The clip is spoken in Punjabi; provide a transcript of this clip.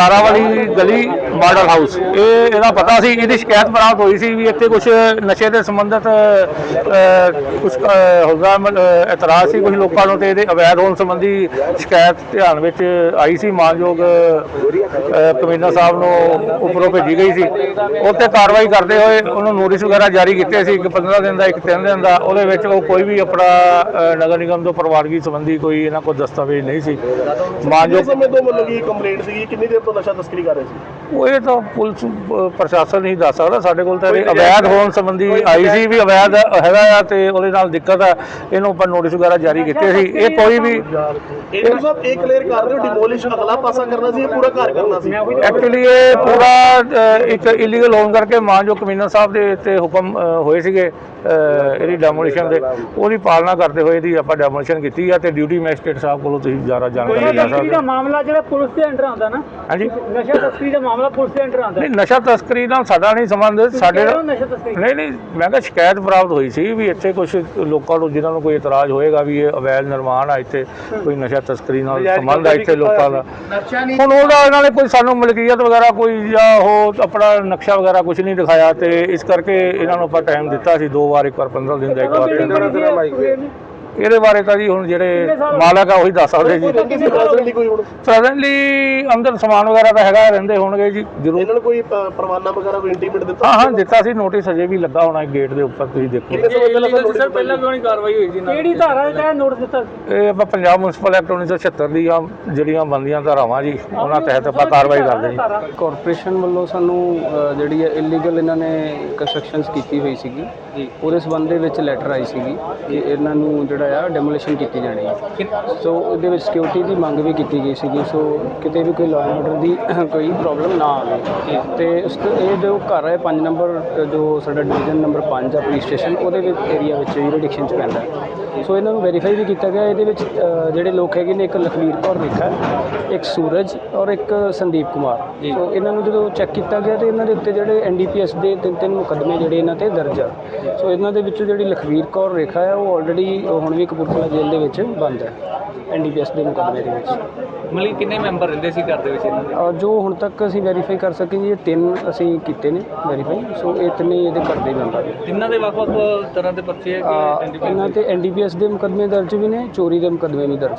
ਤਾਰਾ ਵਾਲੀ ਗਲੀ ਮਾਡਲ ਹਾਊਸ ਇਹ ਇਹਦਾ ਪਤਾ ਸੀ ਇਹਦੀ ਸ਼ਿਕਾਇਤ ਪ੍ਰਾਪਤ ਹੋਈ ਸੀ ਵੀ ਇੱਥੇ ਕੁਝ ਨਸ਼ੇ ਦੇ ਸੰਬੰਧਿਤ ਕੁਝ ਹੋਗਾ ਇਤਰਾਜ਼ ਸੀ ਕੁਝ ਲੋਕਾਂ ਨੂੰ ਤੇ ਇਹਦੇ ਅਵੈਧ ਹੋਣ ਸੰਬੰਧੀ ਸ਼ਿਕਾਇਤ ਧਿਆਨ ਵਿੱਚ ਆਈ ਸੀ। ਮਾਨਯੋਗ ਕਮਿਸ਼ਨਰ ਸਾਹਿਬ ਨੂੰ ਉੱਪਰੋਂ ਭੇਜੀ ਗਈ ਸੀ। ਉੱਤੇ ਕਾਰਵਾਈ ਕਰਦੇ ਹੋਏ ਉਹਨੂੰ ਨੋਟਿਸ ਵਗੈਰਾ ਜਾਰੀ ਕੀਤੇ ਸੀ ਇੱਕ 15 ਦਿਨ ਦਾ ਇੱਕ 3 ਦਿਨ ਦਾ। ਉਹਦੇ ਵਿੱਚ ਉਹ ਕੋਈ ਵੀ ਆਪਣਾ ਨਗਰ ਨਿਗਮ ਤੋਂ ਪ੍ਰਵਾਨਗੀ ਸੰਬੰਧੀ ਕੋਈ ਇਹਨਾਂ ਕੋਲ ਦਸਤਾਵੇਜ਼ ਨਹੀਂ ਸੀ। ਮਾਨਯੋਗ ਸਮੇਂ ਤੋਂ ਮਤਲਬ ਕਿ ਕੰਪਲੇਂਟ ਸੀਗੀ ਕਿੰਨੀ ਦੇਰ ਤੋਂ ਨਸ਼ਾ ਤਸਕਰੀ ਕਰ ਰਹੇ ਸੀ? ਉਹ ਇਹ ਤਾਂ ਪੁਲਿਸ ਪ੍ਰਸ਼ਾਸਨ ਹੀ ਦੱਸ ਸਕਦਾ। ਸਾਡੇ ਕੋਲ ਤਾਂ ਇਹ ਅਵੈਧ ਹੋਣ ਸੰਬੰਧੀ ਆਈ ਸੀ ਵੀ ਅਵੈਧ ਹੈਗਾ ਆ ਤੇ ਉਹਦੇ ਨਾਲ ਦਿੱਕਤ ਆ। ਇਹਨੂੰ ਉੱਪਰ ਨੋਟਿਸ ਵਗੈਰਾ ਜਾਰੀ ਕੀਤੇ ਸੀ। ਇਹ ਕੋਈ ਵੀ ਇਹ ਸਭ ਇਹ ਕਲੀਅਰ ਕਰ ਰਹੇ ਹੋ ਡਿਮੋਲਿਸ਼ ਅਗਲਾ ਪਾਸਾ ਕਰਨਾ ਸੀ ਇਹ ਪੂਰਾ ਘਰ ਕਰਨਾ ਸੀ? ਐਕਚੁਅਲੀ ਇਹ ਪੂਰਾ ਇੱਕ ਇਲੀਗਲ ਹੋਣ ਕਰਕੇ ਮਾਨਯੋਗ ਕਮਿਸ਼ਨਰ ਸਾਹਿਬ ਦੇ ਤੇ ਹੁਕਮ ਹੋਏ ਸੀਗੇ। ਇਹਦੀ ਡੈਮੋਲੀਸ਼ਨ ਦੇ ਉਹਦੀ ਪਾਲਣਾ ਕਰਦੇ ਹੋਏ ਇਹਦੀ ਆਪਾਂ ਡੈਮੋਲੀਸ਼ਨ ਕੀਤੀ ਆ ਤੇ ਡਿਊਟੀ ਮੈਜਿਸਟ੍ਰੇਟ ਸਾਹਿਬ ਕੋਲੋਂ ਤੁਸੀਂ ਜ਼ਿਆਦਾ ਜਾਣਕਾਰੀ ਲੈ ਤਸਕਰੀ ਸਕਦੇ ਦਾ ਹੋ। ਮਾਮਲਾ ਜਿਹੜਾ ਪੁਲਿਸ ਦੇ ਅੰਡਰ ਆਉਂਦਾ ਨਾ ਹਾਂਜੀ। ਨਸ਼ਾ ਤਸਕਰੀ ਦਾ ਮਾਮਲਾ ਪੁਲਿਸ ਦੇ ਅੰਡਰ ਆਉਂਦਾ। ਨਹੀਂ ਨਸ਼ਾ ਤਸਕਰੀ ਨਾਲ ਸਾਡਾ ਨਹੀਂ ਸੰਬੰਧ। ਸਾਡੇ ਨਹੀਂ ਨਹੀਂ ਮੈਂ ਕਿਹਾ ਸ਼ਿਕਾਇਤ ਪ੍ਰਾਪਤ ਹੋਈ ਸੀ ਵੀ ਇੱਥੇ ਕੁਝ ਲੋਕਾਂ ਨੂੰ ਜਿਨ੍ਹਾਂ ਨੂੰ ਕੋਈ ਇਤਰਾਜ਼ ਹੋਏਗਾ ਵੀ ਇਹ ਅਵੈਧ ਨਿਰਮਾਣ ਆ ਇੱਥੇ ਕੋਈ ਨਸ਼ਾ ਤਸਕਰੀ ਨਾਲ ਸੰਬੰਧ ਆ ਇੱਥੇ ਲੋਕਾਂ ਦਾ। ਹੁਣ ਉਹਦਾ ਇਹਨਾਂ ਨੇ ਕੋਈ ਸਾਨੂੰ ਮਲਕੀਅਤ ਵਗੈਰਾ ਕੋਈ ਜਾਂ ਉਹ ਆਪਣਾ ਨਕਸ਼ਾ ਵਗੈਰਾ ਕੁਝ ਨਹੀਂ ਦਿਖਾਇਆ ਤੇ ਇਸ ਕਰਕੇ ਇਹਨਾਂ ਨੂੰ ਆਪਾਂ ਟਾਈਮ ਦਿੱਤਾ ਸੀ ਦੋ ਵਾਰ ਇੱਕ ਵਾਰ 15 ਦਿਨ ਦਾ ਇੱਕ ਵਾਰ ਤਿੰਨ ਦਿਨ। ਦਾ। ਇਹਦੇ ਬਾਰੇ ਤਾਂ ਜੀ ਹੁਣ ਜਿਹੜੇ ਮਾਲਕ ਆ ਉਹੀ ਦੱਸ ਸਕਦੇ ਜੀ। ਕੋਈ ਹੁਣ? ਪ੍ਰੈਜ਼ੈਂਟਲੀ ਅੰਦਰ ਸਮਾਨ ਵਗੈਰਾ ਤਾਂ ਹੈਗਾ ਰਹਿੰਦੇ ਹੋਣਗੇ ਜੀ ਜ਼ਰੂਰ। ਇਹਨਾਂ ਨੂੰ ਕੋਈ ਪਰਵਾਨਾ ਵਗੈਰਾ ਕੋਈ ਇੰਟੀਮੇਟ ਦਿੱਤਾ ਹਾਂ ਹਾਂ ਦਿੱਤਾ ਸੀ ਨੋਟਿਸ ਅਜੇ ਵੀ ਲੱਗਾ ਹੋਣਾ ਗੇਟ ਦੇ ਉੱਪਰ ਤੁਸੀਂ ਦੇਖੋ। ਪਹਿਲਾਂ ਕਿਉਂ ਨਹੀਂ ਕਾਰਵਾਈ ਹੋਈ ਸੀ ਕਿਹੜੀ ਧਾਰਾ ਦੇ ਤਹਿਤ ਨੋਟਿਸ ਦਿੱਤਾ ਇਹ ਆਪਾਂ ਪੰਜਾਬ ਮਿਊਨਿਸਪਲ ਐਕਟ 1976 ਦੀਆਂ ਜਿਹੜੀਆਂ ਬੰਦੀਆਂ ਧਾਰਾਵਾਂ ਜੀ ਉਹਨਾਂ ਤਹਿਤ ਆਪਾਂ ਕਾਰਵਾਈ ਕਰਦੇ ਜੀ। ਕਾਰਪੋਰੇਸ਼ਨ ਵੱਲੋਂ ਸਾਨੂੰ ਜਿਹੜੀ ਹੈ ਇਲੀਗਲ ਇਹਨਾਂ ਨੇ ਕੰਸਟਰਕਸ਼ਨਸ ਕੀਤੀ ਹੋਈ ਸੀਗੀ। ਉਹਦੇ ਸੰਬੰਧ ਦੇ ਵਿੱਚ ਲੈਟਰ ਆਈ ਸੀਗੀ ਕਿ ਇਹਨਾਂ ਨੂੰ ਜਿਹੜਾ ਆ ਡੈਮੋਲੀਸ਼ਨ ਕੀਤੀ ਜਾਣੀ ਹੈ ਸੋ ਉਹਦੇ ਵਿੱਚ ਸਿਕਿਉਰਿਟੀ ਦੀ ਮੰਗ ਵੀ ਕੀਤੀ ਗਈ ਸੀਗੀ। ਸੋ ਕਿਤੇ ਵੀ ਕੋਈ ਲਾਅ ਐਂਡ ਆਰਡਰ ਦੀ ਕੋਈ ਪ੍ਰੋਬਲਮ ਨਾ ਆਵੇ। ਤੇ ਉਸ ਤੋਂ ਇਹ ਜੋ ਘਰ ਹੈ 5 ਨੰਬਰ ਜੋ ਸਾਡਾ ਡਿਵੀਜ਼ਨ ਨੰਬਰ 5 ਆ ਪੁਲਿਸ ਸਟੇਸ਼ਨ ਉਹਦੇ ਵਿੱਚ ਏਰੀਆ ਵਿੱਚ ਯੂਰੀਡਿਕਸ਼ਨ ਚ ਪੈਂਦਾ। ਸੋ ਇਹਨਾਂ ਨੂੰ ਵੈਰੀਫਾਈ ਵੀ ਕੀਤਾ ਗਿਆ। ਇਹਦੇ ਵਿੱਚ ਜਿਹੜੇ ਲੋਕ ਹੈਗੇ ਨੇ ਇੱਕ ਲਖਵੀਰ ਕੌਰ ਰੇਖਾ ਇੱਕ ਸੂਰਜ ਔਰ ਇੱਕ ਸੰਦੀਪ ਕੁਮਾਰ। ਸੋ ਇਹਨਾਂ ਨੂੰ ਜਦੋਂ ਚੈੱਕ ਕੀਤਾ ਗਿਆ ਤੇ ਇਹਨਾਂ ਦੇ ਉੱਤੇ ਜਿਹੜੇ ਐਨਡੀਪੀਐਸ ਦੇ ਤਿੰਨ ਤਿੰਨ ਮੁਕੱਦਮੇ ਜਿਹੜੇ ਇਹਨਾਂ ਤੇ ਦਰਜ ਆ। ਸੋ ਇਹਨਾਂ ਦੇ ਵਿੱਚੋਂ ਜਿਹੜੀ ਲਖਵੀਰ ਕੌਰ ਰੇਖਾ ਹੈ ਉਹ ਆਲਰੇਡੀ ਹੁਣ ਵੀ ਕਪੂਰਥਲਾ ਜੇਲ੍ਹ ਦੇ ਵਿੱਚ ਬੰਦ ਹੈ ਐਨਡੀਪੀਐਸ ਦੇ ਮੁਕੱਦਮੇ ਦੇ ਵਿੱਚ। ਮਤਲਬ ਕਿੰਨੇ ਮੈਂਬਰ ਰਹਿੰਦੇ ਸੀ ਘਰ ਦੇ ਵਿੱਚ ਇਹਨਾਂ ਦੇ? ਔਰ ਜੋ ਹੁਣ ਤੱਕ ਅਸੀਂ ਵੈਰੀਫਾਈ ਕਰ ਸਕੇ ਜੀ ਇਹ ਤਿੰਨ ਅਸੀਂ ਕੀਤੇ ਨੇ ਵੈਰੀਫਾਈ ਸੋ ਇਹ ਤਿੰਨੇ ਹੀ ਇਹਦੇ ਘਰ ਦੇ ਮੈਂਬਰ ਨੇ। ਤਿੰਨਾਂ ਦੇ ਵੱਖ-ਵੱਖ ਤਰ੍ਹਾਂ ਦੇ ਪਰਚੇ ਹੈ ਕਿ ਇਹਨਾਂ ਤੇ ਐਨਡੀਪੀਐਸ ਦੇ ਮੁਕੱਦਮੇ ਦਰਜ ਵੀ ਨੇ ਚੋਰੀ ਦੇ ਮੁਕੱਦਮੇ ਵੀ ਦਰਜ